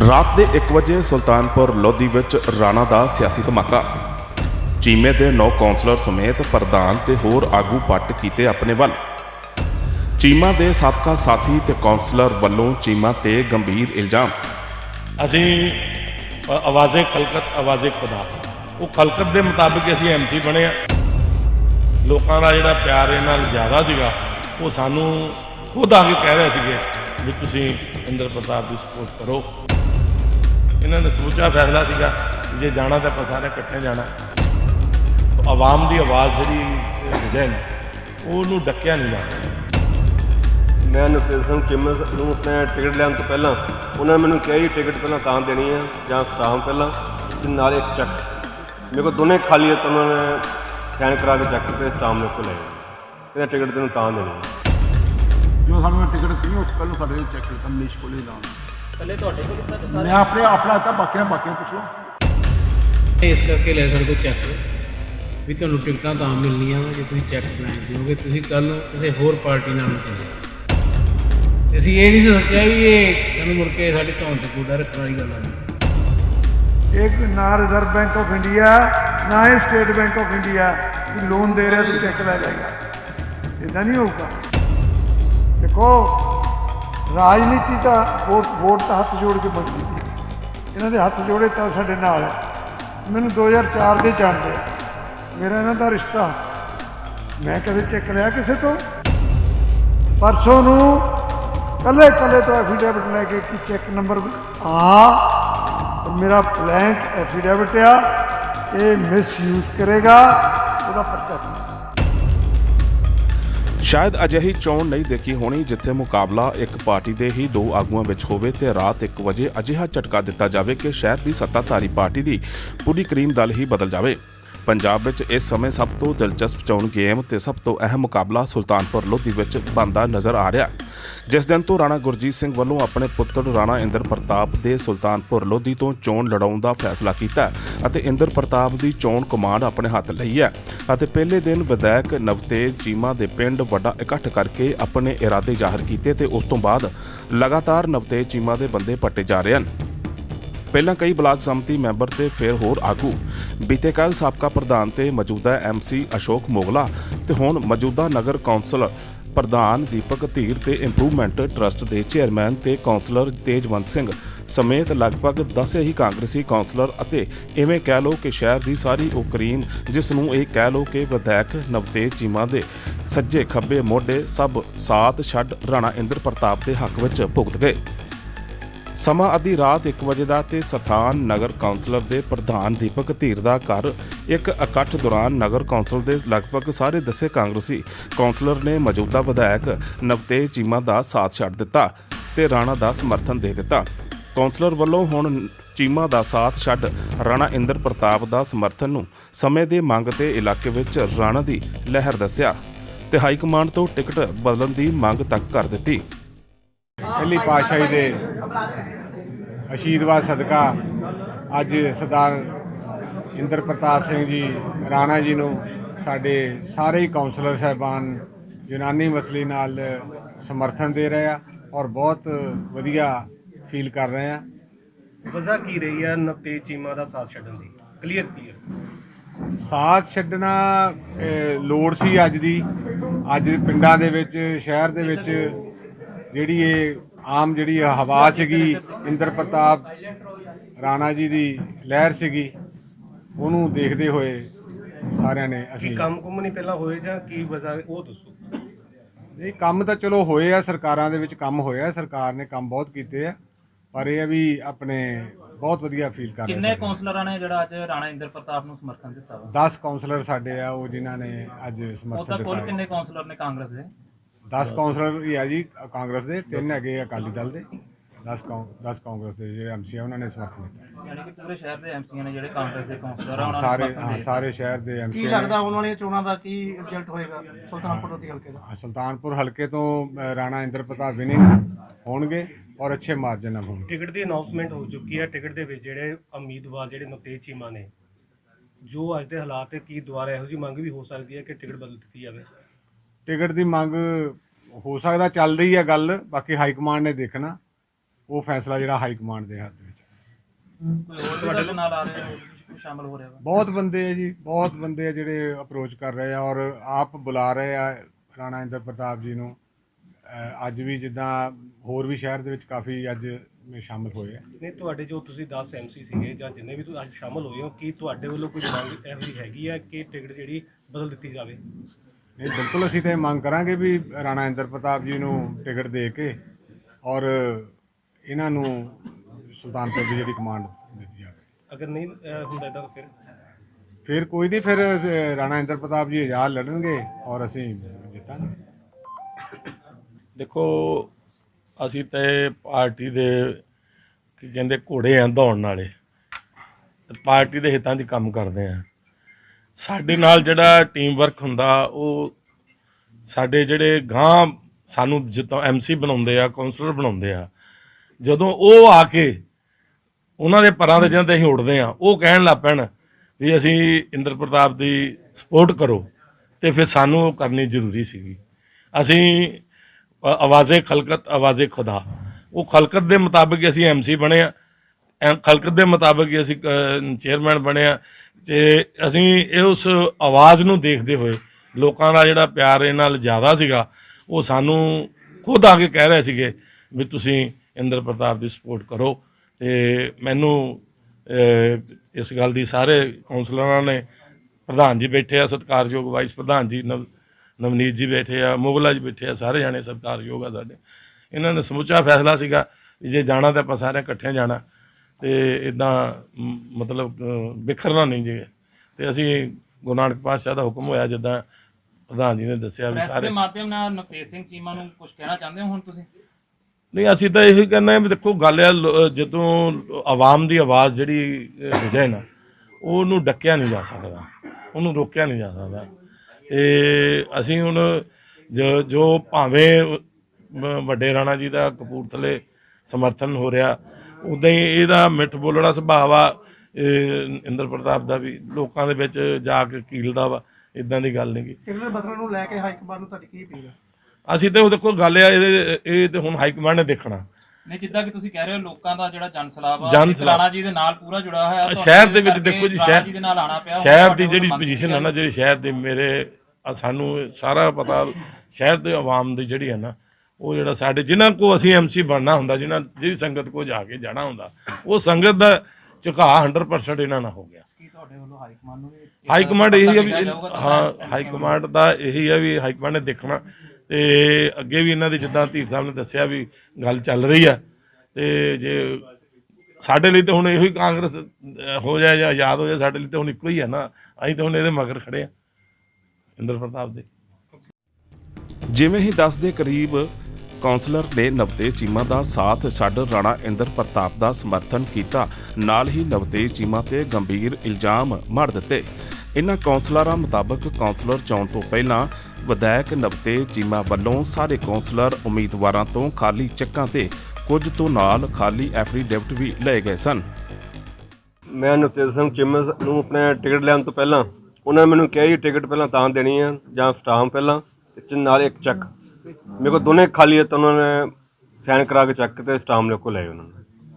ਰਾਤ ਦੇ 1 ਵਜੇ ਸੁਲਤਾਨਪੁਰ ਲੋਧੀ ਵਿੱਚ ਰਾਣਾ ਦਾ ਸਿਆਸੀ ਧਮਾਕਾ। ਚੀਮੇ ਦੇ ਨੌ ਕੌਂਸਲਰ ਸਮੇਤ ਪ੍ਰਧਾਨ ਤੇ ਹੋਰ ਆਗੂ ਪੱਟ ਕੀਤੇ ਆਪਣੇ ਵੱਲ। ਚੀਮਾ ਦੇ ਸਾਬਕਾ ਸਾਥੀ ਤੇ ਕੌਂਸਲਰ ਵੱਲੋਂ ਚੀਮਾ ਤੇ ਗੰਭੀਰ ਇਲਜ਼ਾਮ। ਅਸੀਂ ਆਵਾਜ਼ੇ ਖਲਕਤ, ਆਵਾਜ਼ੇ ਖੁਦਾ। ਉਹ ਖਲਕਤ ਦੇ ਮੁਤਾਬਿਕ ਅਸੀਂ ਐਮਸੀ ਬਣੇ ਆ। ਲੋਕਾਂ ਦਾ ਜਿਹੜਾ ਪਿਆਰ ਇਹਨਾਂ ਨਾਲ ਜ਼ਿਆਦਾ ਸੀਗਾ, ਉਹ ਸਾਨੂੰ ਖੁਦ ਆ ਕੇ ਕਹਿ ਰਹੇ ਸੀਗੇ ਵੀ ਤੁਸੀਂ ਇੰਦਰ ਪ੍ਰਤਾਪ ਦੀ ਸਪੋਰਟ ਕਰੋ। ਇਹਨਾਂ ਨੇ ਸਮੁੱਚਾ ਫੈਸਲਾ ਸੀਗਾ ਜੇ ਜਾਣਾ ਤਾਂ ਆਪਾਂ ਸਾਰੇ ਇਕੱਠੇ ਜਾਣਾ। ਆਵਾਮ ਦੀ ਆਵਾਜ਼ ਜਿਹੜੀ ਵਜ੍ਹਾ ਨੇ ਉਹਨੂੰ ਡੱਕਿਆ ਨਹੀਂ ਜਾ ਸਕਦਾ। ਮੈਂ ਨਵਤੇਜ ਸਿੰਘ ਚਿੰਮਰ ਨੂੰ ਆਪਣੇ ਟਿਕਟ ਲੈਣ ਤੋਂ ਪਹਿਲਾਂ ਉਹਨਾਂ ਨੇ ਮੈਨੂੰ ਕਿਹਾ ਜੀ ਟਿਕਟ ਪਹਿਲਾਂ ਤਾਂ ਦੇਣੀ ਹੈ ਜਾਂ ਸਟਾਮ ਪਹਿਲਾਂ ਤੇ ਨਾਲ ਇੱਕ ਚੈੱਕ ਮੇਰੇ ਕੋਲ ਦੋਨੇ ਖਾਲੀ ਹੈ ਤਾਂ ਉਹਨਾਂ ਨੇ ਸਾਈਨ ਕਰਾ ਕੇ ਚੈੱਕ ਤੇ ਸਟਾਮ ਮੇਰੇ ਕੋਲ ਲੈ ਗਏ। ਕਹਿੰਦਾ ਟਿਕਟ ਤੈਨੂੰ ਤਾਂ ਦੇਣੀ ਜੋ ਸਾਨੂੰ ਟਿਕਟ ਦਿੱਤੀ ਉਸ ਤੋਂ ਪਹਿਲਾਂ ਸਾਡੇ ਚੈੱਕ ਕੀਤਾ ਮਨੀਸ਼ ਕੋਲੇ ਲਾਉਣ। ਪਹਿਲੇ ਤੁਹਾਡੇ ਕੋਲ ਕਿੰਨਾ ਕੁ ਮੈਂ ਆਪਣੇ ਆਪਣਾ ਦਿੱਤਾ ਬਾਕੀਆਂ ਬਾਕੀਆਂ ਪੁੱਛ ਲਓ ਇਸ ਕਰਕੇ ਲੈ ਸਕਦੇ ਚੈੱਕ ਵੀ ਤੁਹਾਨੂੰ ਟਿਕਟਾਂ ਤਾਂ ਮਿਲਣੀਆਂ ਵਾ ਜੇ ਤੁਸੀਂ ਚੈੱਕ ਬਣਾਏ ਦਿਓਗੇ ਤੁਸੀਂ ਕੱਲ ਨੂੰ ਕਿਸੇ ਹੋਰ ਪਾਰਟੀ ਨਾਲ ਨਹੀਂ ਚੱਲੇ ਤੇ ਅਸੀਂ ਇਹ ਨਹੀਂ ਸੋਚਿਆ ਵੀ ਇਹ ਸਾਨੂੰ ਮੁੜ ਕੇ ਸਾਡੀ ਧੌਣ ਤੇ ਕੂੜਾ ਰੱਖਣ ਵਾਲੀ ਗੱਲ ਆ ਗਈ ਇੱਕ ਨਾ ਰਿਜ਼ਰਵ ਬੈਂਕ ਆਫ ਇੰਡੀਆ ਨਾ ਹੀ ਸਟੇਟ ਬੈਂਕ ਆਫ ਇੰਡੀਆ ਕਿ ਲੋਨ ਦੇ ਰਿਹਾ ਤੇ ਚੈੱਕ ਲੈ ਜਾਏਗਾ ਇਦਾਂ ਨਹੀਂ ਹੋਊਗਾ। ਦੇਖੋ ਰਾਜਨੀਤੀ ਤਾਂ ਵੋਟ ਵੋਟ ਤਾਂ ਹੱਥ ਜੋੜ ਕੇ ਬਣਦੀ ਹੈ ਇਹਨਾਂ ਦੇ ਹੱਥ ਜੋੜੇ ਤਾਂ ਸਾਡੇ ਨਾਲ ਹੈ। ਮੈਨੂੰ 2004 ਦੇ ਜਾਣਦੇ ਮੇਰਾ ਇਹਨਾਂ ਦਾ ਰਿਸ਼ਤਾ। ਮੈਂ ਕਦੇ ਚੈੱਕ ਲਿਆ ਕਿਸੇ ਤੋਂ? ਪਰਸੋਂ ਨੂੰ ਕੱਲੇ ਕੱਲੇ ਤੋਂ ਐਫੀਡੇਵਿਟ ਲੈ ਕੇ ਕਿ ਚੈੱਕ ਨੰਬਰ ਆ ਔਰ ਮੇਰਾ ਬਲੈਂਕ ਐਫੀਡੇਵਿਟ ਆ। ਇਹ ਮਿਸਯੂਜ਼ ਕਰੇਗਾ, ਉਹਦਾ ਪਰਚਾ ਸ਼ਾਇਦ ਅਜਿਹੀ ਚੋਣ ਨਹੀਂ ਦੇਖੀ ਹੋਣੀ ਜਿੱਥੇ ਮੁਕਾਬਲਾ ਇੱਕ ਪਾਰਟੀ ਦੇ ਹੀ ਦੋ ਆਗੂਆਂ ਵਿੱਚ ਹੋਵੇ ਤੇ ਰਾਤ 1 ਵਜੇ ਅਜਿਹਾ ਝਟਕਾ ਦਿੱਤਾ ਜਾਵੇ ਕਿ ਸ਼ਹਿਰ ਦੀ ਸੱਤਾਧਾਰੀ ਪਾਰਟੀ ਦੀ ਪੂਰੀ ਕਰੀਮ ਦਲ ਹੀ ਬਦਲ ਜਾਵੇ। ਪੰਜਾਬ ਵਿੱਚ ਇਸ ਸਮੇਂ ਸਭ ਤੋਂ ਦਿਲਚਸਪ ਚੋਣ ਗੇਮ ਤੇ ਸਭ ਤੋਂ ਅਹਿਮ ਮੁਕਾਬਲਾ ਸੁਲਤਾਨਪੁਰ ਲੋਧੀ ਵਿੱਚ ਬਣਦਾ ਨਜ਼ਰ ਆ ਰਿਹਾ। ਜਿਸ ਦਿਨ ਤੋਂ ਰਾਣਾ ਗੁਰਜੀਤ ਸਿੰਘ ਵੱਲੋਂ ਆਪਣੇ ਪੁੱਤਰ ਰਾਣਾ ਇੰਦਰ ਪ੍ਰਤਾਪ ਦੇ ਸੁਲਤਾਨਪੁਰ ਲੋਧੀ ਤੋਂ ਚੋਣ ਲੜਾਉਣ ਦਾ ਫੈਸਲਾ ਕੀਤਾ ਅਤੇ ਇੰਦਰ ਪ੍ਰਤਾਪ ਦੀ ਚੋਣ ਕਮਾਂਡ ਆਪਣੇ ਹੱਥ ਲਈ ਹੈ ਅਤੇ ਪਹਿਲੇ ਦਿਨ ਵਿਧਾਇਕ ਨਵਤੇਜ ਚੀਮਾ ਦੇ ਪਿੰਡ ਵੱਡਾ ਇਕੱਠ ਕਰਕੇ ਆਪਣੇ ਇਰਾਦੇ ਜ਼ਾਹਰ ਕੀਤੇ ਤੇ ਉਸ ਤੋਂ ਬਾਅਦ ਲਗਾਤਾਰ ਨਵਤੇਜ ਚੀਮਾ ਦੇ ਬੰਦੇ ਪੱਟੇ ਜਾ ਰਹੇ ਹਨ। ਪਹਿਲਾਂ ਕਈ ਬਲਾਕ ਸੰਮਤੀ ਮੈਂਬਰ ਤੇ ਫਿਰ ਹੋਰ ਆਗੂ। ਬੀਤੇ ਕੱਲ ਸਾਬਕਾ ਪ੍ਰਧਾਨ ਤੇ ਮੌਜੂਦਾ ਐਮਸੀ ਅਸ਼ੋਕ ਮੋਗਲਾ ਤੇ ਹੁਣ ਮੌਜੂਦਾ ਨਗਰ ਕੌਂਸਲ ਪ੍ਰਧਾਨ ਦੀਪਕ ਧੀਰ ਤੇ ਇੰਪਰੂਵਮੈਂਟ ਟਰਸਟ ਦੇ ਚੇਅਰਮੈਨ ਤੇ ਕੌਂਸਲਰ ਤੇਜਵੰਤ ਸਿੰਘ ਸਮੇਤ ਲਗਭਗ 10 ਹੀ ਕਾਂਗਰਸੀ ਕੌਂਸਲਰ ਅਤੇ ਇਵੇਂ ਕਹਿ ਲਓ ਕਿ ਸ਼ਹਿਰ ਦੀ ਸਾਰੀ ਉਹ ਜਿਸ ਨੂੰ ਇਹ ਕਹਿ ਲਓ ਕਿ ਵਿਧਾਇਕ ਨਵਤੇਜ ਚੀਮਾ ਦੇ ਸੱਜੇ ਖੱਬੇ ਮੋਢੇ ਸਭ ਸਾਥ ਛੱਡ ਰਾਣਾ ਇੰਦਰ ਪ੍ਰਤਾਪ ਦੇ ਹੱਕ ਵਿੱਚ ਭੁਗਤ ਗਏ। ਸਮਾਂ ਅੱਧੀ ਰਾਤ 1 ਵਜੇ ਦਾ ਤੇ ਸਥਾਨ ਨਗਰ ਕੌਂਸਲਰ ਦੇ ਪ੍ਰਧਾਨ ਦੀਪਕ ਧੀਰ ਦਾ ਘਰ ਇੱਕ ਇਕੱਠ ਦੌਰਾਨ ਨਗਰ ਕੌਂਸਲ ਦੇ ਲਗਭਗ ਸਾਰੇ ਦੱਸੇ ਕਾਂਗਰਸੀ ਕੌਂਸਲਰ ਨੇ ਮੌਜੂਦਾ ਵਿਧਾਇਕ ਨਵਤੇਜ ਚੀਮਾ ਦਾ ਸਾਥ ਛੱਡ ਦਿੱਤਾ ਤੇ ਰਾਣਾ ਦਾ ਸਮਰਥਨ ਦੇ ਦਿੱਤਾ। ਕੌਂਸਲਰ ਵੱਲੋਂ ਹੁਣ ਚੀਮਾ ਦਾ ਸਾਥ ਛੱਡ ਰਾਣਾ ਇੰਦਰ ਪ੍ਰਤਾਪ ਦਾ ਸਮਰਥਨ ਨੂੰ ਸਮੇਂ ਦੇ ਮੰਗ ਤੇ ਇਲਾਕੇ ਵਿੱਚ ਰਾਣਾ ਦੀ ਲਹਿਰ ਦੱਸਿਆ ਤੇ ਹਾਈ ਕਮਾਂਡ ਤੋਂ ਟਿਕਟ ਬਦਲਣ ਦੀ ਮੰਗ ਤੱਕ ਕਰ ਦਿੱਤੀ। ਪਹਿਲੀ ਪਾਤਸ਼ਾਹੀ ਦੇ ਅਸ਼ੀਰਵਾਦ ਸਦਕਾ ਅੱਜ ਸਰਦਾਰ ਇੰਦਰ ਪ੍ਰਤਾਪ ਸਿੰਘ ਜੀ ਰਾਣਾ ਜੀ ਨੂੰ ਸਾਡੇ ਸਾਰੇ ਹੀ ਕਾਉਂਸਲਰ ਸਾਹਿਬਾਨ ਯੂਨਾਨੀ ਮਸਲੇ ਨਾਲ ਸਮਰਥਨ ਦੇ ਰਹੇ ਆ ਔਰ ਬਹੁਤ ਵਧੀਆ ਫੀਲ ਕਰ ਰਹੇ ਆ। ਵਜ੍ਹਾ ਕੀ ਰਹੀ ਹੈ ਨਵਤੇਜ ਚੀਮਾ ਦਾ ਸਾਥ ਛੱਡਣ ਦੀ? ਕਲੀਅਰ ਕਲੀਅਰ ਸਾਥ ਛੱਡਣਾ ਲੋੜ ਸੀ ਅੱਜ ਦੀ। ਅੱਜ ਪਿੰਡਾਂ ਦੇ ਵਿੱਚ ਸ਼ਹਿਰ ਦੇ ਵਿੱਚ ਜਿਹੜੀ ਇਹ ਆਮ ਜਿਹੜੀ ਹਵਾ ਸੀਗੀ ਇੰਦਰ ਪ੍ਰਤਾਪ ਰਾਣਾ ਜੀ ਦੀ ਲਹਿਰ ਸੀਗੀ ਉਹਨੂੰ ਦੇਖਦੇ ਹੋਏ ਸਾਰਿਆਂ ਨੇ ਅਸੀਂ ਕੰਮ ਕੁੰਮ ਨਹੀਂ ਪਹਿਲਾਂ ਹੋਏ ਜਾਂ ਕੀ ਵਜ੍ਹਾ ਉਹ ਦੱਸੋ। ਇਹ ਕੰਮ ਤਾਂ ਚਲੋ ਹੋਏ ਆ ਸਰਕਾਰਾਂ ਦੇ ਵਿੱਚ ਕੰਮ ਹੋਇਆ ਸਰਕਾਰ ਨੇ ਕੰਮ ਬਹੁਤ ਕੀਤੇ ਆ ਪਰ ਇਹ ਆ ਵੀ ਆਪਣੇ ਬਹੁਤ ਵਧੀਆ ਫੀਲ ਕਰ ਰਹੇ ਕਿੰਨੇ ਸਾਰੇ ਕੌਂਸਲਰਾਂ ਨੇ ਜਿਹੜਾ ਅੱਜ ਰਾਣਾ ਇੰਦਰ ਪ੍ਰਤਾਪ ਨੂੰ ਸਮਰਥਨ ਦਿੱਤਾ ਵਾ? 10 ਕਾਉਂਸਲਰ ਸਾਡੇ ਆ ਉਹ ਜਿਨ੍ਹਾਂ ਨੇ ਅੱਜ ਉਹ ਸਮਰਥਨ ਤਾਂ ਦਿੱਤਾ ਕੁੱਲ ਹੈ ਕਿੰਨੇ ਕੌਂਸਲਰ ਨੇ ਕਾਂਗਰਸ ਦੇ? 10 ਕਾਉਂਸਲਰ ਹੀ ਆ ਜੀ ਕਾਂਗਰਸ ਦੇ ਤਿੰਨ ਹੈਗੇ ਅਕਾਲੀ ਦਲ ਦੇ। 10 10 ਕਾਂਗਰਸ ਦੇ ਜਿਹੜੇ ਐਮਸੀ ਆ ਉਹਨਾਂ ਨੇ ਸਮਰਥਨ ਦਿੱਤਾ। ਯਾਨੀ ਕਿ ਪੂਰੇ ਸ਼ਹਿਰ ਦੇ ਐਮਸੀਆਂ ਨੇ ਜਿਹੜੇ ਕਾਂਗਰਸ ਦੇ ਕੌਂਸਲਰ ਆ ਹਾਂ, ਉਹਨਾਂ ਸਾਰੇ ਨੂੰ ਸਮਰਥਨ ਹਾਂ ਦੇ ਸਾਰੇ ਸ਼ਹਿਰ ਦੇ ਐਮਸੀ ਕੀ ਲੱਗਦਾ ਆਉਣ ਵਾਲੀਆਂ ਚੋਣਾਂ ਦਾ ਕੀ ਰਿਜ਼ਲਟ ਹੋਏਗਾ ਸੁਲਤਾਨਪੁਰ ਦੀ ਹਲਕੇ ਦਾ? ਸੁਲਤਾਨਪੁਰ ਹਲਕੇ ਤੋਂ ਰਾਣਾ ਇੰਦਰ ਪ੍ਰਤਾਪ ਵਿਨਿੰਗ ਹੋਣਗੇ ਔਰ ਅੱਛੇ ਮਾਰਜਨ ਨਾਲ ਹੋਣਗੇ। ਟਿਕਟ ਦੀ ਅਨਾਉਂਸਮੈਂਟ ਹੋ ਚੁੱਕੀ ਹੈ। ਟਿਕਟ ਦੇ ਵਿੱਚ ਜਿਹੜੇ ਉਮੀਦਵਾਰ ਜਿਹੜੇ ਨਵਤੇਜ ਚੀਮਾ ਨੇ ਜੋ ਅੱਜ ਦੇ ਹਾਲਾਤ ਤੇ ਕੀ ਦੁਆਰਾ ਇਹੋ ਜਿਹੀ ਮੰਗ ਵੀ ਹੋ ਸਕਦੀ ਹੈ ਕਿ ਟਿਕਟ ਬਦਲ ਦਿੱਤੀ ਜਾਵੇ? ਟਿਕਟ ਦੀ ਮੰਗ ਹੋ ਸਕਦਾ ਚੱਲ ਰਹੀ ਹੈ ਗੱਲ ਬਾਕੀ ਹਾਈ ਕਮਾਂਡ ਨੇ ਦੇਖਣਾ। ਉਹ ਫੈਸਲਾ ਜਿਹੜਾ ਹਾਈ ਕਮਾਂਡ ਦੇ ਹੱਥ ਵਿੱਚ ਤੁਹਾਡੇ ਨਾਲ ਆ ਰਹੇ ਸ਼ਾਮਲ ਹੋ ਰਿਹਾ ਬਹੁਤ ਬੰਦੇ ਆ ਜੀ ਬਹੁਤ ਬੰਦੇ ਆ ਜਿਹੜੇ ਅਪਰੋਚ ਕਰ ਰਹੇ ਆ ਔਰ ਆਪ ਬੁਲਾ ਰਹੇ ਆ ਰਾਣਾ ਇੰਦਰ ਪ੍ਰਤਾਪ ਜੀ ਨੂੰ। ਅੱਜ ਵੀ ਜਿੱਦਾਂ ਹੋਰ ਵੀ ਸ਼ਹਿਰ ਦੇ ਵਿੱਚ ਕਾਫੀ ਅੱਜ ਸ਼ਾਮਲ ਹੋਏ ਆ। ਨਹੀਂ ਤੁਹਾਡੇ ਜੋ ਤੁਸੀਂ 10 ਐਮਸੀ ਸੀਗੇ ਜਾਂ ਜਿੰਨੇ ਵੀ ਤੁਸੀਂ ਅੱਜ ਸ਼ਾਮਲ ਹੋਏ ਹੋ ਕੀ ਤੁਹਾਡੇ ਵੱਲੋਂ ਕੋਈ ਮੰਗ ਇਹੋ ਹੈਗੀ ਹੈ ਕਿ ਟਿਕਟ ਜਿਹੜੀ ਬਦਲ ਦਿੱਤੀ ਜਾਵੇ? ਨਹੀਂ ਬਿਲਕੁਲ ਅਸੀਂ ਤਾਂ ਇਹ ਮੰਗ ਕਰਾਂਗੇ ਵੀ ਰਾਣਾ ਇੰਦਰ ਪ੍ਰਤਾਪ ਜੀ ਨੂੰ ਟਿਕਟ ਦੇ ਕੇ ਔਰ ਇਹਨਾਂ ਨੂੰ ਸੁਲਤਾਨਪੁਰ ਦੀ ਜਿਹੜੀ ਕਮਾਂਡ ਦਿੱਤੀ ਜਾਵੇ। ਅਗਰ ਨਹੀਂ ਅਹ, ਹੁੰਦਾ ਇਦਾਂ ਤਾਂ ਫਿਰ? ਫਿਰ ਕੋਈ ਨਹੀਂ ਫਿਰ ਰਾਣਾ ਇੰਦਰ ਪ੍ਰਤਾਪ ਜੀ ਆਜ਼ਾਦ ਲੜਨਗੇ ਔਰ ਅਸੀਂ ਜਿੱਤਾਂਗੇ। ਦੇਖੋ ਅਸੀਂ ਤੇ ਪਾਰਟੀ ਦੇ ਕੀ ਕਹਿੰਦੇ ਘੋੜੇ ਆ ਦੌੜਨ ਵਾਲੇ। ਤੇ ਪਾਰਟੀ ਦੇ ਹਿੱਤਾਂ 'ਚ ਕੰਮ ਕਰਦੇ ਆ। ਸਾਡੇ ਨਾਲ ਜਿਹੜਾ ਟੀਮ ਵਰਕ ਹੁੰਦਾ, ਉਹ ਸਾਡੇ ਜਿਹੜੇ ਗਾਂ ਸਾਨੂੰ ਜਿੱਦੋਂ ਐਮਸੀ ਬਣਾਉਂਦੇ ਆ ਕਾਉਂਸਲਰ ਬਣਾਉਂਦੇ ਆ, ਜਦੋਂ ਉਹ ਆ ਕੇ ਉਹਨਾਂ ਦੇ ਪਰਾਂ ਦੇ ਜਿਹਨਾਂ ਤੇ ਅਸੀਂ ਉੱਡਦੇ ਆ, ਉਹ ਕਹਿਣ ਲੱਗ ਪੈਣ ਵੀ ਅਸੀਂ ਇੰਦਰ ਪ੍ਰਤਾਪ ਦੀ ਸਪੋਰਟ ਕਰੋ ਤੇ ਫਿਰ ਸਾਨੂੰ ਉਹ ਕਰਨੀ ਜ਼ਰੂਰੀ ਸੀਗੀ। ਅਸੀਂ ਆਵਾਜ਼ੇ ਖਲਕਤ, ਆਵਾਜ਼ੇ ਖੁਦਾ। ਉਹ ਖਲਕਤ ਦੇ ਮੁਤਾਬਕ ਹੀ ਅਸੀਂ ਐਮਸੀ ਬਣੇ ਆ, ਐਂ ਖਲਕਤ ਦੇ ਮੁਤਾਬਕ ਹੀ ਅਸੀਂ ਚੇਅਰਮੈਨ ਬਣੇ ਆ। ਤੇ ਅਸੀਂ ਇਹ ਉਸ ਆਵਾਜ਼ ਨੂੰ ਦੇਖਦੇ ਹੋਏ ਲੋਕਾਂ ਦਾ ਜਿਹੜਾ ਪਿਆਰ ਇਹ ਨਾਲ ਜ਼ਿਆਦਾ ਸੀਗਾ, ਉਹ ਸਾਨੂੰ ਖੁਦ ਆ ਕੇ ਕਹਿ ਰਹੇ ਸੀਗੇ ਵੀ ਤੁਸੀਂ ਇੰਦਰ ਪ੍ਰਤਾਪ ਦੀ ਸਪੋਰਟ ਕਰੋ ਤੇ ਮੈਨੂੰ ਇਸ ਗੱਲ ਦੀ ਸਾਰੇ ਕੌਂਸਲਰਾਂ ਨੇ, ਪ੍ਰਧਾਨ ਜੀ ਬੈਠੇ ਆ, ਸਤਿਕਾਰਯੋਗ ਵਾਈਸ ਪ੍ਰਧਾਨ ਜੀ, ਨਵ, ਨਵਨੀਤ ਜੀ ਬੈਠੇ ਆ, ਮੁਗਲਾ ਜੀ ਬੈਠੇ ਆ, ਸਾਰੇ ਜਾਣੇ ਸਤਿਕਾਰਯੋਗ ਆ ਸਾਡੇ। ਇਹਨਾਂ ਨੇ ਸਮੁੱਚਾ ਫੈਸਲਾ ਸੀਗਾ ਵੀ ਜੇ ਜਾਣਾ ਤਾਂ ਆਪਾਂ ਸਾਰੇ ਇਕੱਠੇ ਜਾਣਾ। ਤੇ ਇਦਾਂ ਮਤਲਬ ਅਹ, ਬਿਖਰਨਾ ਨਹੀਂ ਜੀ। ਤੇ ਅਸੀਂ ਗੁਰੂ ਨਾਨਕ ਪਾਤਸ਼ਾਹ ਦਾ ਹੁਕਮ ਹੋਇਆ ਜਿੱਦਾਂ ਪ੍ਰਧਾਨ ਜੀ ਨੇ ਦੱਸਿਆ ਵੀ ਸਾਰੇ ਮਾਧਿਅਮ ਨਾਲ ਨਵਤੇਜ ਸਿੰਘ ਚੀਮਾ ਨੂੰ ਕੁਝ ਕਹਿਣਾ ਚਾਹੁੰਦੇ ਹੋ ਹੁਣ ਤੁਸੀਂ? ਨਹੀਂ ਅਸੀਂ ਤਾਂ ਇਹੀ ਕਹਿੰਦੇ ਹਾਂ ਵੀ ਦੇਖੋ ਗੱਲ ਆ ਜਦੋਂ ਆਵਾਮ ਦੀ ਆਵਾਜ਼ ਜਿਹੜੀ ਅਹ, ਹੋ ਜਾਏ ਨਾ ਉਹਨੂੰ ਡੱਕਿਆ ਨਹੀਂ ਜਾ ਸਕਦਾ। ਉਹਨੂੰ ਰੋਕਿਆ ਨਹੀਂ ਜਾ ਸਕਦਾ। ਤੇ ਅਸੀਂ ਹੁਣ ਜੋ ਜੋ ਭਾਵੇਂ ਵੱਡੇ ਰਾਣਾ ਜੀ ਦਾ ਕਪੂਰਥਲੇ ਸਮਰਥਨ ਹੋ ਰਿਹਾ ਉਦਾਂ ਹੀ ਇਹਦਾ ਮਿੱਠ ਬੋਲੜਾ ਸੁਭਾਅ ਆ ਇਹ ਇੰਦਰ ਪ੍ਰਤਾਪ ਦਾ ਵੀ ਲੋਕਾਂ ਦੇ ਵਿੱਚ ਜਾ ਕੇ ਕੀਲਦਾ ਵਾ ਇਦਾਂ ਦੀ ਗੱਲ ਨਹੀਂ ਗੀ ਟਿਕਟ ਬਦਲਣ ਨੂੰ ਲੈ ਕੇ ਹਾਈ ਕਮਾਂਡ ਨੂੰ ਤੁਹਾਡੀ ਕੀ ਅਪੀਲ ਅਸੀਂ ਤੇ ਉਹ ਦੇਖੋ ਗੱਲ ਆ ਇਹਦੇ ਇਹ ਤੇ ਹੁਣ ਹਾਈ ਕਮਾਂਡ ਨੇ ਦੇਖਣਾ। ਨਹੀਂ ਜਿੱਦਾਂ ਕਿ ਤੁਸੀਂ ਕਹਿ ਰਹੇ ਹੋ ਲੋਕਾਂ ਦਾ ਜਿਹੜਾ ਜਨ ਸਲਾਬ ਆ ਜਨ ਇਹ ਸਲਾਬ। ਰਾਣਾ ਜੀ ਦੇ ਨਾਲ ਪੂਰਾ ਜੁੜਾ ਹੋਇਆ ਸ਼ਹਿਰ ਦੇ ਵਿੱਚ ਦੇਖੋ ਜੀ ਸ਼ਹਿਰ ਜੀ ਦੇ ਨਾਲ ਆਣਾ ਪਿਆ ਹੁਣ ਸ਼ਹਿਰ ਦੀ ਜਿਹੜੀ ਪੋਜੀਸ਼ਨ ਹੈ ਨਾ ਜਿਹੜੀ ਸ਼ਹਿਰ ਦੇ ਮੇਰੇ ਆ ਸਾਨੂੰ ਸਾਰਾ ਪਤਾ ਸ਼ਹਿਰ ਦੇ ਆਵਾਮ ਦੀ ਜਿਹੜੀ ਹੈ ਨਾ ਉਹ ਜਿਹੜਾ ਸਾਡੇ ਜਿਨ੍ਹਾਂ ਕੋ ਅਸੀਂ ਐਮਸੀ ਬਣਨਾ ਹੁੰਦਾ ਜਿਨ੍ਹਾਂ ਜਿਹੜੀ ਸੰਗਤ ਕੋ ਜਾ ਕੇ ਜਾਣਾ ਹੁੰਦਾ ਉਹ ਸੰਗਤ ਦਾ ਝੁਕਾਅ 100% ਇਹਨਾਂ ਨਾਲ ਹੋ ਗਿਆ। ਕੀ ਤੁਹਾਡੇ ਵੱਲੋਂ ਹਾਈ ਕਮਾਂਡ ਨੂੰ ਵੀ ਹਾਈ ਕਮਾਂਡ ਇਹੀ ਹੈ ਵੀ ਕਿਹਾ ਜਾਊਗਾ ਤਾਂ ਹਾਂ ਮੈਂ- ਹਾਈ ਕਮਾਂਡ ਦਾ ਇਹੀ ਹੈ ਵੀ ਹਾਈ ਕਮਾਂਡ ਨੇ ਦੇਖਣਾ। ਤੇ ਅੱਗੇ ਵੀ ਇਹਨਾਂ ਦੇ ਜਿੱਦਾਂ ਧੀਰ ਸਾਹਿਬ ਨੇ ਦੱਸਿਆ ਵੀ ਗੱਲ ਚੱਲ ਰਹੀ ਆ ਤੇ ਜੇ ਸਾਡੇ ਲਈ ਤਾਂ ਹੁਣ ਇਹੋ ਹੀ ਕਾਂਗਰਸ ਹੋ ਜਾਏ ਜਾਂ ਆਜ਼ਾਦ ਹੋ ਜਾਏ ਸਾਡੇ ਲਈ ਤਾਂ ਹੁਣ ਇੱਕੋ ਹੀ ਹੈ ਨਾ। ਅਸੀਂ ਤਾਂ ਹੁਣ ਇਹਦੇ ਮਗਰ ਖੜੇ ਆ। ਇੰਦਰ ਪ੍ਰਤਾਪ ਦੇ। ਜਿਵੇਂ ਹੀ 10 ਦੇ ਕਰੀਬ ਕਾਉਂਸਲਰ ਨੇ ਨਵਤੇਜ ਚੀਮਾ ਦਾ ਸਾਥ ਛੱਡ ਰਾਣਾ ਇੰਦਰ ਪ੍ਰਤਾਪ ਦਾ ਸਮਰਥਨ ਕੀਤਾ। ਨਾਲ ਹੀ ਨਵਤੇਜ ਚੀਮਾ ਤੇ ਗੰਭੀਰ ਇਲਜ਼ਾਮ ਮੜ ਦਿੱਤੇ। ਇਨ੍ਹਾਂ ਕਾਉਂਸਲਰਾਂ ਮੁਤਾਬਕ ਕਾਉਂਸਲਰ ਚੋਣ ਤੋਂ ਪਹਿਲਾਂ ਵਿਧਾਇਕ ਨਵਤੇਜ ਚੀਮਾ ਵੱਲੋਂ ਸਾਰੇ ਕਾਉਂਸਲਰ ਉਮੀਦਵਾਰਾਂ ਤੋਂ ਖਾਲੀ ਚੱਕਾਂ ਤੇ ਕੁਝ ਤੋਂ ਨਾਲ ਖਾਲੀ ਐਫੀਡੇਵਿਟ ਵੀ ਲਏ ਗਏ ਸਨ। ਮੈਂ ਨਵਤੇਜ ਸਿੰਘ ਚੀਮਾ ਨੂੰ ਆਪਣੇ ਟਿਕਟ ਲੈਣ ਤੋਂ ਪਹਿਲਾਂ, ਉਹਨਾਂ ਨੇ ਮੈਨੂੰ ਕਿਹਾ ਜੀ, ਟਿਕਟ ਪਹਿਲਾਂ ਤਾਂ ਦੇਣੀ ਆ ਜਾਂ ਸਟਾਮ ਪਹਿਲਾਂ ਤੇ ਨਾਲ ਇੱਕ ਚੱਕ। ਮੇਰੇ ਕੋਲ ਦੋਨੇ ਖਾਲੀ ਹੈ ਤਾਂ ਉਹਨਾਂ ਨੇ ਸਾਈਨ ਕਰਾ ਕੇ ਚੈੱਕ ਤੇ ਸਟਾਮ ਮੇਰੇ ਕੋਲ ਲਏ ਉਹਨਾਂ ਨੇ।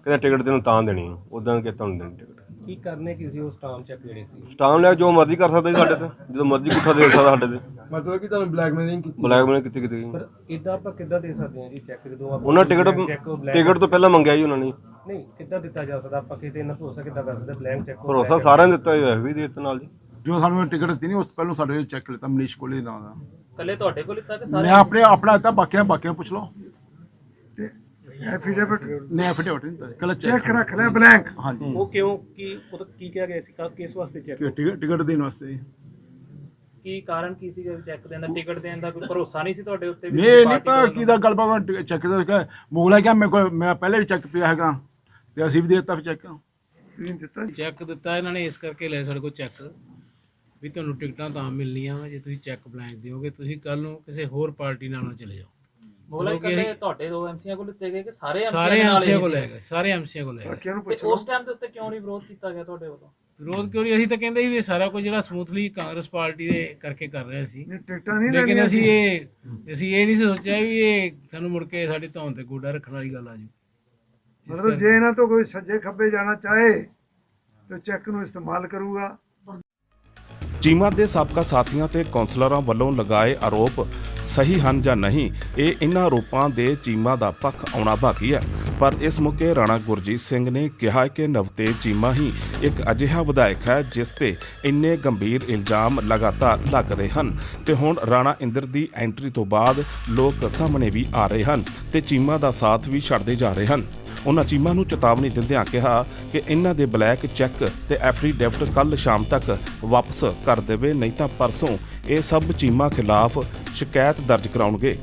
ਕਹਿੰਦੇ ਟਿਕਟ ਤੈਨੂੰ ਤਾਂ ਦੇਣੀ ਆ। ਉਦਾਂ ਕਿ ਤੁਹਾਨੂੰ ਦੇਣੀ ਟਿਕਟ। ਕੀ ਕਰਨੇ ਕੀ ਸੀ ਉਹ ਸਟਾਮ ਚੈੱਕ ਜਿਹੜੇ ਸੀ? ਸਟਾਮ ਲੈ ਜੋ ਮਰਜ਼ੀ ਕਰ ਸਕਦੇ ਜੀ ਸਾਡੇ ਤੇ। ਜਦੋਂ ਮਰਜ਼ੀ ਗੁੱਠਾ ਦੇ ਸਕਦਾ ਸਾਡੇ ਤੇ। ਮਤਲਬ ਕਿ ਤੁਹਾਨੂੰ ਬਲੈਕਮੇਲਿੰਗ ਕੀਤੀ। ਬਲੈਕਮੇਲ ਕੀਤੀ ਕੀਤੀ। ਪਰ ਇਦਾਂ ਆਪਾਂ ਕਿੱਦਾਂ ਦੇ ਸਕਦੇ ਹਾਂ ਜੀ ਚੈੱਕ ਜਦੋਂ ਆਪਾਂ ਉਹਨਾਂ ਟਿਕਟ ਟਿਕਟ ਤੋਂ ਪਹਿਲਾਂ ਮੰਗਿਆ ਜੀ ਉਹਨਾਂ ਨੇ। ਨਹੀਂ ਕਿੱਦਾਂ ਦਿੱਤਾ ਜਾ ਸਕਦਾ? ਆਪਾਂ ਕਿਤੇ ਇਹਨਾਂ ਭਰੋਸਾ ਕਿੱਦਾਂ ਕਰ ਸਕਦੇ? ਬਲੈਂਕ ਚੈੱਕ ਭਰੋਸਾ ਸਾਰਿਆਂ ਨੇ ਦਿੱਤਾ ਹੋਇਆ ਵੀ ਦੇ ਦਿੱਤਾ ਨਾਲ ਜੀ ਜੋ ਸਾਨੂੰ ਟਿਕਟ ਦਿੱਤੀ ਨਹੀਂ ਉਸ ਤੋਂ ਪਹਿਲਾਂ ਸਾਡੇ ਚੈੱਕ ਲਿੱਤਾ ਮਨੀਸ਼ ਕੋਲੇ ਨਾਂ ਦਾ। ਇਕੱਲੇ ਤੁਹਾਡੇ ਕੋਲ ਲਿੱਤਾ ਕਿ ਮੈਂ ਸਾਰੇ ਆਪਣੇ ਆਪਣਾ ਦਿੱਤਾ ਬਾਕੀਆਂ ਬਾਕੀਆਂ ਪੁੱਛ ਲਓ। ਐਫੀਡੇਵਿਟ ਨਹੀਂ ਐਫੀਡੇਵਿਟ ਨਹੀਂ ਦਿੱਤਾ ਕੱਲਾ ਚੈੱਕ ਚੈੱਕ ਰੱਖ ਲਿਆ ਬਲੈਂਕ ਹਾਂਜੀ। ਉਹ ਕਿਉਂ ਕੀ ਉਹ ਕੀ ਕਿਹਾ ਗਿਆ ਸੀ? ਕਾ ਕਿਸ ਵਾਸਤੇ ਚੈੱਕ? ਕਿ ਟਿਕਟ ਟਿਕਟ ਦੇਣ ਵਾਸਤੇ ਕੀ ਕਾਰਨ ਕੀ ਸੀਗਾ ਚੈੱਕ ਦੇਣ ਦਾ ਟਿਕਟ ਦੇਣ ਦਾ? ਕੋਈ ਭਰੋਸਾ ਨਹੀਂ ਸੀ ਤੁਹਾਡੇ ਉੱਤੇ ਵੀ ਨਹੀਂ ਨਹੀਂ ਪਾ? ਕੀ ਦਾ ਗੱਲ ਬਾਬਾ ਚੈੱਕ ਦਾ ਕਿ ਮੁਗਲਾ ਕਿਹਾ ਮੇਰੇ ਕੋਲ ਮੈਂ ਪਹਿਲੇ ਵੀ ਚੈੱਕ ਪਿਆ ਹੈਗਾ ਤੇ ਅਸੀਂ ਵੀ ਦੇ ਦਿੱਤਾ ਫਿਰ ਚੈੱਕ। ਤੁਸੀਂ ਦਿੱਤਾ। ਚੈੱਕ ਦਿੱਤਾ ਇਹਨਾਂ ਨੇ ਇਸ ਕਰਕੇ ਲੈ ਸਾਡੇ ਕੋਲ ਚੈੱਕ। ਵੀ ਤੁਹਾਨੂੰ ਟਿਕਟਾਂ ਤਾਂ ਮਿਲਣੀਆਂ ਵਾ ਜੇ ਤੁਸੀਂ ਚੈੱਕ ਬਲੈਂਕ ਦਿਓਗੇ ਤੁਸੀਂ ਕੱਲ ਨੂੰ ਕਿਸੇ ਹੋਰ ਪਾਰਟੀ ਨਾਲ ਨਾ ਚਲੇ ਜਾਓ। ਮੁਗਲਾ ਕਿਉਂਕਿ ਇਕੱਲੇ ਤੁਹਾਡੇ ਦੋ ਐਮਸੀਆਂ ਕੋਲ ਲਿੱਤੇ ਗਏ ਕਿ ਸਾਰੇ ਐਮਸੀਆਂ ਨਾਲ ਐਮਸੀਆਂ ਇਹ ਕੋਲ? ਲੈ ਗਏ ਸਾਰੇ ਐਮਸੀਆਂ ਕੋਲ ਲੈ ਗਏ ਤੇ ਉਸ ਟਾਈਮ ਦੇ ਉੱਤੇ ਕਿਉਂ ਨਹੀਂ ਵਿਰੋਧ ਕੀਤਾ ਗਿਆ ਤੁਹਾਡੇ ਵੱਲੋਂ? ਵਿਰੋਧ ਕਿਉਂ ਨਹੀਂ? ਅਸੀਂ ਤਾਂ ਕਹਿੰਦੇ ਸੀ ਵੀ ਇਹ ਸਾਰਾ ਕੁਝ ਜਿਹੜਾ ਸਮੂਥਲੀ ਕਾਂਗਰਸ ਪਾਰਟੀ ਦੇ ਕਰਕੇ ਕਰ ਰਹੇ ਸੀ। ਨਹੀਂ ਟਿਕਟਾਂ ਨਹੀਂ ਲੇਕਿਨ ਲੈਣੀਆਂ ਅਸੀਂ ਇਹ ਅਸੀਂ ਇਹ ਨਹੀਂ ਸੀ ਸੋਚਿਆ ਵੀ ਇਹ ਸਾਨੂੰ ਮੁੜ ਕੇ ਸਾਡੀ ਧੌਣ ਤੇ ਗੋਡਾ ਰੱਖਣ ਵਾਲੀ ਗੱਲ ਆ ਜੀ। ਮਤਲਬ ਜੇ ਇਹਨਾਂ ਤੋਂ ਕੋਈ ਸੱਜੇ ਖੱਬੇ ਜਾਣਾ ਚਾਹੇ ਤੇ ਚੈੱਕ ਨੂੰ ਇਸਤੇਮਾਲ ਕਰੂਗਾ। ਚੀਮਾ ਦੇ ਸਾਬਕਾ ਸਾਥੀਆਂ ਤੇ ਕੌਂਸਲਰਾਂ ਵੱਲੋਂ ਲਗਾਏ ਆਰੋਪ ਸਹੀ ਹਨ ਜਾਂ ਨਹੀਂ, ਇਹ ਇਨ੍ਹਾਂ ਆਰੋਪਾਂ ਦੇ ਚੀਮਾ ਦਾ ਪੱਖ ਆਉਣਾ ਬਾਕੀ ਹੈ। ਪਰ ਇਸ ਮੌਕੇ ਰਾਣਾ ਗੁਰਜੀਤ ਸਿੰਘ ਨੇ ਕਿਹਾ ਕਿ ਨਵਤੇਜ ਚੀਮਾ ਹੀ ਇੱਕ ਅਜਿਹਾ ਵਿਧਾਇਕ ਹੈ ਜਿਸ ਤੇ ਇੰਨੇ ਗੰਭੀਰ ਇਲਜ਼ਾਮ ਲਗਾਤਾਰ ਲੱਗ ਰਹੇ ਹਨ ਤੇ ਹੁਣ ਰਾਣਾ ਇੰਦਰ ਦੀ ਐਂਟਰੀ ਤੋਂ ਬਾਅਦ ਲੋਕ ਸਾਹਮਣੇ ਵੀ ਆ ਰਹੇ ਹਨ ਤੇ ਚੀਮਾ ਦਾ ਸਾਥ ਵੀ ਛੱਡਦੇ ਜਾ ਰਹੇ ਹਨ। ਉਹਨਾਂ ਚੀਮਾ ਨੂੰ ਚੇਤਾਵਨੀ ਦਿੰਦਿਆਂ ਕਿਹਾ ਕਿ ਇਹਨਾਂ ਦੇ ਬਲੈਕ ਚੈੱਕ ਤੇ ਡੈਬਿਟ ਕੱਲ ਸ਼ਾਮ ਤੱਕ ਵਾਪਸ ਕਰ ਦੇਵੇ, ਨਹੀਂ ਤਾਂ ਪਰਸੋਂ ਇਹ ਸਭ ਚੀਮਾ ਖਿਲਾਫ ਸ਼ਿਕਾਇਤ ਦਰਜ ਕਰਾਉਣਗੇ।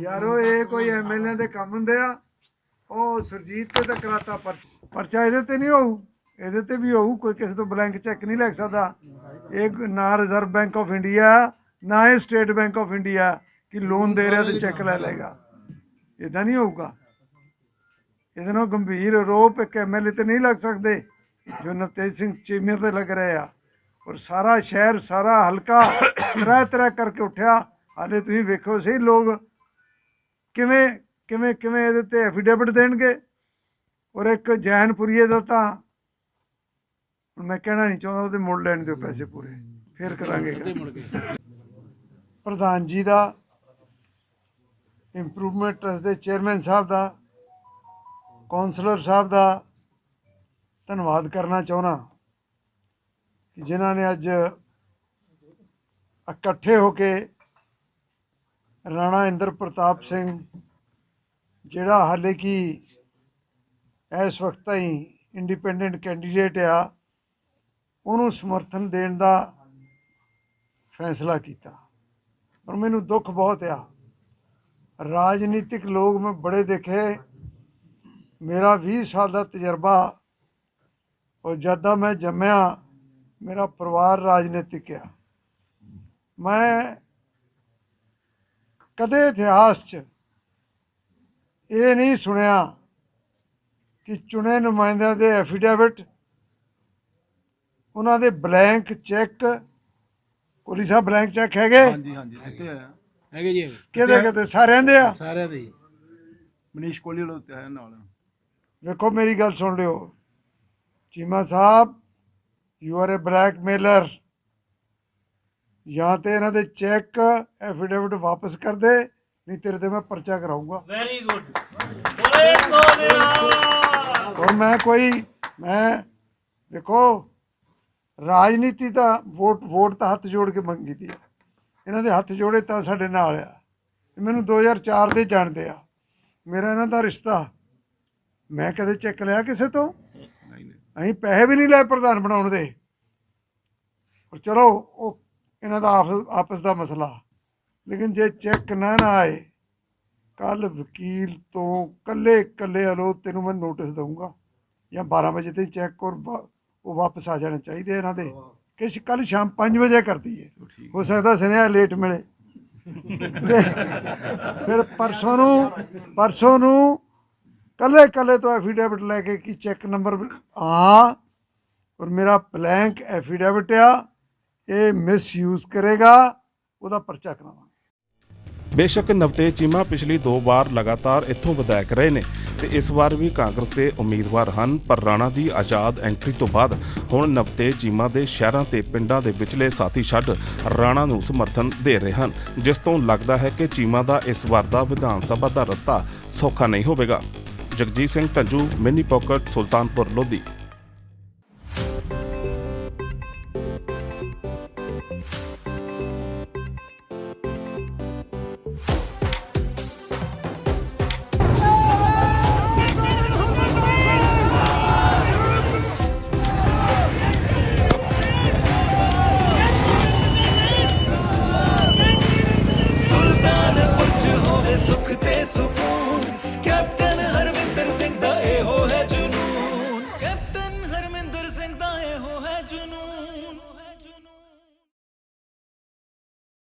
ਯਾਰੋ, ਇਹ ਕੋਈ ਐਮਐਲਏ ਦੇ ਕੰਮ ਹੁੰਦੇ ਆ। ਉਹ ਸੁਰਜੀਤ ਤੇ ਤਾਂ ਕਰਾਤਾ ਪਰਚਾ ਪਰਚਾ ਇਹਦੇ ਤੇ ਨਹੀਂ ਹੋਊ। ਇਹਦੇ ਤੇ ਵੀ ਹੋਊ, ਕੋਈ ਕਿਸੇ ਤੋਂ ਬਲੈਂਕ ਚੈੱਕ ਨਹੀਂ ਲੈ ਸਕਦਾ। ਇਹ ਨਾ ਰਿਜ਼ਰਵ ਬੈਂਕ ਆਫ ਇੰਡੀਆ ਨਾ ਇਹ ਸਟੇਟ ਬੈਂਕ ਆਫ ਇੰਡੀਆ ਕਿ ਲੋਨ ਦੇ ਰਿਹਾ ਤੇ ਚੈੱਕ ਲੈ ਲਏਗਾ। ਇਦਾਂ ਨਹੀਂ ਹੋਊਗਾ। ਇਹਦੇ ਨਾਲ ਗੰਭੀਰ ਆਰੋਪ ਇੱਕ ਐਮਐਲਏ ਤੇ ਨਹੀਂ ਲੱਗ ਸਕਦੇ ਜੋ ਨਵਤੇਜ ਸਿੰਘ ਚੀਮੇ ਤੇ ਲੱਗ ਰਹੇ ਆ। ਔਰ ਸਾਰਾ ਸ਼ਹਿਰ ਸਾਰਾ ਹਲਕਾ ਤਰ੍ਹਾਂ ਤਰ੍ਹਾਂ ਕਰਕੇ ਉੱਠਿਆ। ਹਾਲੇ ਤੁਸੀਂ ਵੇਖੋ ਸਹੀ ਲੋਕ ਕਿਵੇਂ ਕਿਵੇਂ ਕਿਵੇਂ ਇਹਦੇ ਤੇ ਐਫੀਡੇਵਿਟ ਦੇਣਗੇ। ਔਰ ਇੱਕ ਜੈਨਪੁਰੀਏ ਦਾ ਤਾਂ ਹੁਣ ਮੈਂ ਕਹਿਣਾ ਨਹੀਂ ਚਾਹੁੰਦਾ ਉਹਦੇ ਮੁੱਲ ਲੈਣ ਦਿਓ ਪੈਸੇ ਪੂਰੇ। ਫਿਰ ਕਰਾਂਗੇ। ਪ੍ਰਧਾਨ ਜੀ ਦਾ ਇੰਪਰੂਵਮੈਂਟ ਟਰਸਟ ਦੇ ਚੇਅਰਮੈਨ ਸਾਹਿਬ ਦਾ ਕਾਉਂਸਲਰ ਸਾਹਿਬ ਦਾ ਧੰਨਵਾਦ ਕਰਨਾ ਚਾਹੁੰਦਾ ਕਿ ਜਿਨ੍ਹਾਂ ਨੇ ਅੱਜ ਇਕੱਠੇ ਹੋ ਕੇ ਰਾਣਾ ਇੰਦਰ ਪ੍ਰਤਾਪ ਸਿੰਘ ਜਿਹੜਾ ਹਾਲੇ ਕਿ ਇਸ ਵਕਤ ਤਾਈਂ ਇੰਡੀਪੈਂਡੈਂਟ ਕੈਂਡੀਡੇਟ ਆ, ਉਹਨੂੰ ਸਮਰਥਨ ਦੇਣ ਦਾ ਫੈਸਲਾ ਕੀਤਾ। ਪਰ ਮੈਨੂੰ ਦੁੱਖ ਬਹੁਤ ਆ। ਰਾਜਨੀਤਿਕ ਲੋਕ ਮੈਂ ਬੜੇ ਦੇਖੇ ਮੇਰਾ 20 ਸਾਲ ਦਾ ਤਜਰਬਾ ਉਹ ਜਦ ਮੈਂ ਜੰਮਿਆ ਮੇਰਾ ਪਰਿਵਾਰ ਰਾਜਨੀਤਿਕ ਆ। ਮੈਂ ਕਦੇ ਇਤਿਹਾਸ 'ਚ ਇਹ ਨਹੀਂ ਸੁਣਿਆ ਕਿ ਚੁਣੇ ਨੁਮਾਇੰਦਿਆਂ ਦੇ ਐਫੀਡੇਵਿਟ ਉਹਨਾਂ ਦੇ ਬਲੈਂਕ ਚੈੱਕ ਕੋਲੀ ਸਾਹਿਬ ਬਲੈਂਕ ਚੈੱਕ ਹੈਗੇ? ਹਾਂਜੀ ਹਾਂਜੀ ਇੱਥੇ ਆਇਆ ਹੈਗੇ ਜੀ। ਕਿਹਦੇ ਕਿਤੇ ਸਾਰਿਆਂ ਦੇ ਆ? ਸਾਰਿਆਂ ਦੇ ਮਨੀਸ਼ ਕੋਹਲੀ ਵਾਲਾ ਉੱਤੇ ਆਇਆ ਨਾਲ। ਵੇਖੋ ਮੇਰੀ ਗੱਲ ਸੁਣ ਲਿਓ। ਚੀਮਾ ਸਾਹਿਬ ਯੂ ਆਰ ਅ ਬਲੈਕਮੇਲਰ ਜਾਂ ਤੇ ਇਹਨਾਂ ਦੇ ਚੈੱਕ ਐਫੀਡੇਵਿਟ ਵਾਪਸ ਕਰ ਦੇ ਨਹੀਂ ਤੇਰੇ ਤੇ ਮੈਂ ਪਰਚਾ ਕਰਾਉਂਗਾ ਵੈਰੀ ਗੁੱਡ ਬੋਲੇ ਸੋਨਿਆ ਔਰ ਮੈਂ ਕੋਈ ਮੈਂ ਦੇਖੋ ਰਾਜਨੀਤੀ ਤਾਂ ਵੋਟ ਵੋਟ ਤਾਂ ਹੱਥ ਜੋੜ ਕੇ ਮੰਗੀ ਦੀ ਇਹਨਾਂ ਦੇ ਹੱਥ ਜੋੜੇ ਤਾਂ ਸਾਡੇ ਨਾਲ ਆ। ਮੈਨੂੰ 2004 ਦੇ ਜਾਣਦੇ ਆ। ਮੇਰਾ ਇਹਨਾਂ ਦਾ ਰਿਸ਼ਤਾ ਮੈਂ ਕਦੇ ਚੈੱਕ ਲਿਆ ਕਿਸੇ ਤੋਂ? ਅਸੀਂ ਪੈਸੇ ਵੀ ਨਹੀਂ ਲਏ ਪ੍ਰਧਾਨ ਬਣਾਉਣ ਦੇ। ਪਰ ਚਲੋ ਉਹ ਇਹਨਾਂ ਦਾ ਆਪਸ ਦਾ ਮਸਲਾ। ਲੇਕਿਨ ਜੇ ਚੈੱਕ ਨਾ ਨਾ ਆਏ ਕੱਲ ਵਕੀਲ ਤੋਂ ਕੱਲੇ ਕੱਲੇ ਹਲੋ ਤੈਨੂੰ ਮੈਂ ਨੋਟਿਸ ਦਊਂਗਾ। ਜਾਂ 12 ਵਜੇ ਤੇ ਚੈੱਕ ਔਰ ਉਹ ਵਾਪਸ ਆ ਜਾਣੇ ਚਾਹੀਦੇ ਇਹਨਾਂ ਦੇ। ਕਿ ਕੱਲ ਸ਼ਾਮ 5 ਵਜੇ ਕਰਦੀ ਹੈ ਹੋ। ਸਕਦਾ ਸੁਨੇਹਾ ਲੇਟ ਮਿਲੇ। ਫਿਰ ਪਰਸੋਂ ਨੂੰ ਪਰਸੋਂ ਨੂੰ ਕੱਲੇ ਕੱਲੇ ਤੋਂ ਐਫੀਡੇਵਿਟ ਲੈ ਕੇ ਕੀ ਚੈੱਕ ਨੰਬਰ ਆ ਔਰ ਮੇਰਾ ਬਲੈਂਕ ਐਫੀਡੇਵਿਟ ਆ, ਇਹ ਮਿਸਯੂਜ਼ ਕਰੇਗਾ, ਉਹਦਾ ਪਰਚਾ ਕਰਾਵਾਂਗੇ। ਬੇਸ਼ੱਕ ਨਵਤੇਜ ਚੀਮਾ ਪਿਛਲੀ ਦੋ ਵਾਰ ਲਗਾਤਾਰ ਇੱਥੋਂ ਵਿਧਾਇਕ ਰਹੇ ਨੇ ਤੇ ਇਸ ਵਾਰ ਵੀ ਕਾਂਗਰਸ ਦੇ ਉਮੀਦਵਾਰ ਹਨ, ਪਰ ਰਾਣਾ ਦੀ ਆਜ਼ਾਦ ਐਂਟਰੀ ਤੋਂ ਬਾਅਦ ਹੁਣ ਨਵਤੇਜ ਚੀਮਾ ਦੇ ਸ਼ਹਿਰਾਂ ਤੇ ਪਿੰਡਾਂ ਦੇ ਵਿਚਲੇ ਸਾਥੀ ਛੱਡ ਰਾਣਾ ਨੂੰ ਸਮਰਥਨ ਦੇ ਰਹੇ ਹਨ, ਜਿਸ ਤੋਂ ਲੱਗਦਾ ਹੈ ਕਿ ਚੀਮਾ ਦਾ ਇਸ ਵਾਰ ਦਾ ਵਿਧਾਨ ਸਭਾ ਦਾ ਰਸਤਾ ਸੌਖਾ ਨਹੀਂ ਹੋਵੇਗਾ। Jagjit Singh Dhanju mini pocket Sultanpur Lodhi.